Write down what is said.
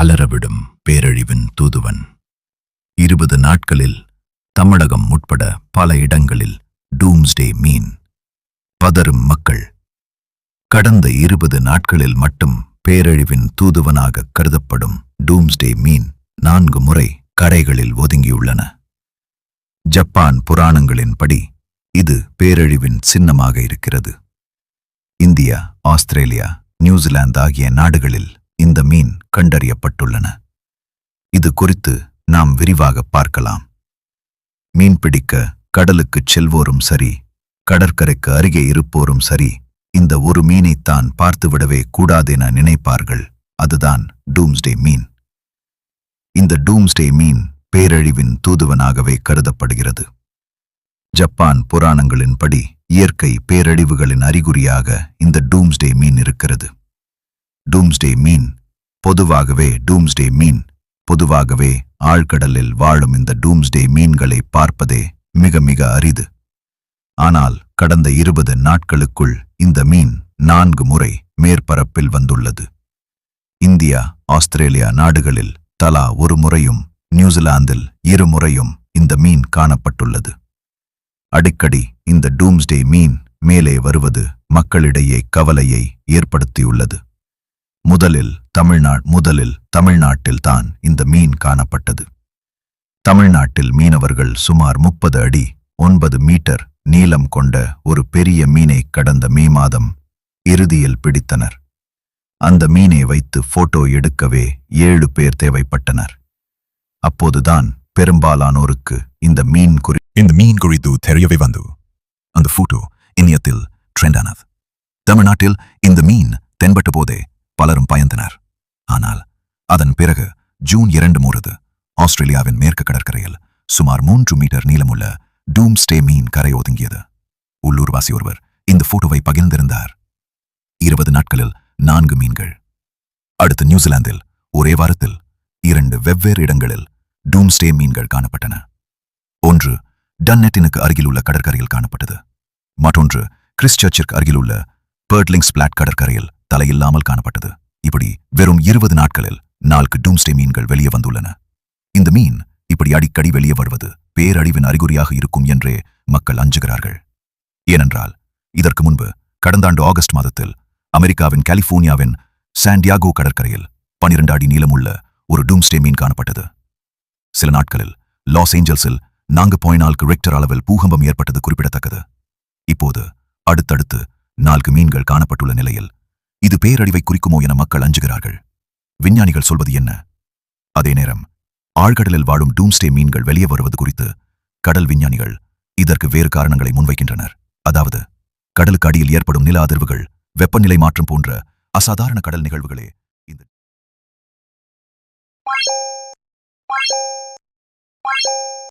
அலறவிடும் பேரழிவின் தூதுவன். இருபது நாட்களில் தமிழகம் உட்பட பல இடங்களில் டூம்ஸ்டே மீன். பதறும் மக்கள். கடந்த இருபது நாட்களில் மட்டும் பேரழிவின் தூதுவனாக கருதப்படும் டூம்ஸ்டே மீன் நான்கு முறை கரைகளில் ஒதுங்கியுள்ளன. ஜப்பான் புராணங்களின்படி இது பேரழிவின் சின்னமாக இருக்கிறது. இந்தியா ஆஸ்திரேலியா நியூசிலாந்து ஆகிய நாடுகளில் இந்த மீன் கண்டறியப்பட்டுள்ளன. இது குறித்து நாம் விரிவாக பார்க்கலாம். மீன் பிடிக்க கடலுக்குச் செல்வோரும் சரி கடற்கரைக்கு அருகே இருப்போரும் சரி இந்த ஒரு மீனைத்தான் பார்த்துவிடவே கூடாதென நினைப்பார்கள். அதுதான் டூம்ஸ்டே மீன். இந்த டூம்ஸ்டே மீன் பேரழிவின் தூதுவனாகவே கருதப்படுகிறது. ஜப்பான் புராணங்களின்படி இயற்கை பேரழிவுகளின் அறிகுறியாக இந்த டூம்ஸ்டே மீன் இருக்கிறது. டூம்ஸ்டே மீன் பொதுவாகவே டூம்ஸ்டே மீன் பொதுவாகவே ஆழ்கடலில் வாழும் இந்த டூம்ஸ்டே மீன்களை பார்ப்பதே மிக மிக அரிது. ஆனால் கடந்த இருபது நாட்களுக்குள் இந்த மீன் நான்கு முறை மேற்பரப்பில் வந்துள்ளது. இந்தியா ஆஸ்திரேலியா நாடுகளில் தலா ஒரு முறையும் நியூசிலாந்தில் இரு முறையும் இந்த மீன் காணப்பட்டுள்ளது. அடிக்கடி இந்த டூம்ஸ்டே மீன் மேலே வருவது மக்களிடையே கவலையை ஏற்படுத்தியுள்ளது. முதலில் தமிழ்நாடு முதலில் தமிழ்நாட்டில் தான் இந்த மீன் காணப்பட்டது. தமிழ்நாட்டில் மீனவர்கள் சுமார் முப்பது அடி ஒன்பது மீட்டர் நீளம் கொண்ட ஒரு பெரிய மீனை கடந்த மே மாதம் இறுதியில் பிடித்தனர். அந்த மீனை வைத்து போட்டோ எடுக்கவே ஏழு பேர் தேவைப்பட்டனர். அப்போதுதான் பெரும்பாலானோருக்கு இந்த மீன் குறி இந்த மீன் குறித்து தெரியவே வந்து. அந்த போட்டோ இணையத்தில் ட்ரெண்டானது தமிழ்நாட்டில் இந்த மீன் தென்பட்ட போதே பலரும் பயந்தனர். ஆனால் அதன் பிறகு ஜூன் இரண்டு மூறது ஆஸ்திரேலியாவின் மேற்கு கடற்கரையில் சுமார் மூன்று மீட்டர் நீளமுள்ள டூம் ஸ்டே மீன் கரை ஒதுங்கியது. உள்ளூர்வாசி ஒருவர் இந்த போட்டோவை பகிர்ந்திருந்தார். இருபது நாட்களில் நான்கு மீன்கள். அடுத்து நியூசிலாந்தில் ஒரே வாரத்தில் இரண்டு வெவ்வேறு இடங்களில் டூம்ஸ்டே மீன்கள் காணப்பட்டன. ஒன்று டன்னெட்டினுக்கு அருகிலுள்ள கடற்கரையில் காணப்பட்டது. மற்றொன்று கிறிஸ்டர்ச்சிற்கு அருகிலுள்ள பேர்ட்லிங்ஸ் பிளாட் கடற்கரையில் தலையில்லாமல் காணப்பட்டது. இப்படி வெறும் இருபது நாட்களில் நான்கு டூம்ஸ்டே மீன்கள் வெளியே வந்துள்ளன. இந்த மீன் இப்படி அடிக்கடி வெளியே வருவது பேரழிவின் அறிகுறியாக இருக்கும் என்றே மக்கள் அஞ்சுகிறார்கள். ஏனென்றால் இதற்கு முன்பு கடந்த ஆண்டு ஆகஸ்ட் மாதத்தில் அமெரிக்காவின் கலிபோர்னியாவின் சாண்டியாகோ கடற்கரையில் பனிரெண்டு அடி நீளமுள்ள ஒரு டூம்ஸ்டே மீன் காணப்பட்டது. சில நாட்களில் லாஸ் ஏஞ்சல்ஸில் நான்கு பாயிண்ட் நான்கு ரெக்டர் அளவில் பூகம்பம் ஏற்பட்டது குறிப்பிடத்தக்கது. இப்போது அடுத்தடுத்து நான்கு மீன்கள் காணப்பட்டுள்ள நிலையில் இது பேரழிவை குறிக்குமோ என மக்கள் அஞ்சுகிறார்கள் விஞ்ஞானிகள் சொல்வது என்ன அதே நேரம் ஆழ்கடலில் வாழும் டூம்ஸ்டே மீன்கள் வெளியே வருவது குறித்து கடல் விஞ்ஞானிகள் இதற்கு வேறு காரணங்களை முன்வைக்கின்றனர் அதாவது கடலுக்கு அடியில் ஏற்படும் நில அதிர்வுகள் வெப்பநிலை மாற்றம் போன்ற அசாதாரண கடல் நிகழ்வுகளே இந்த Thank you.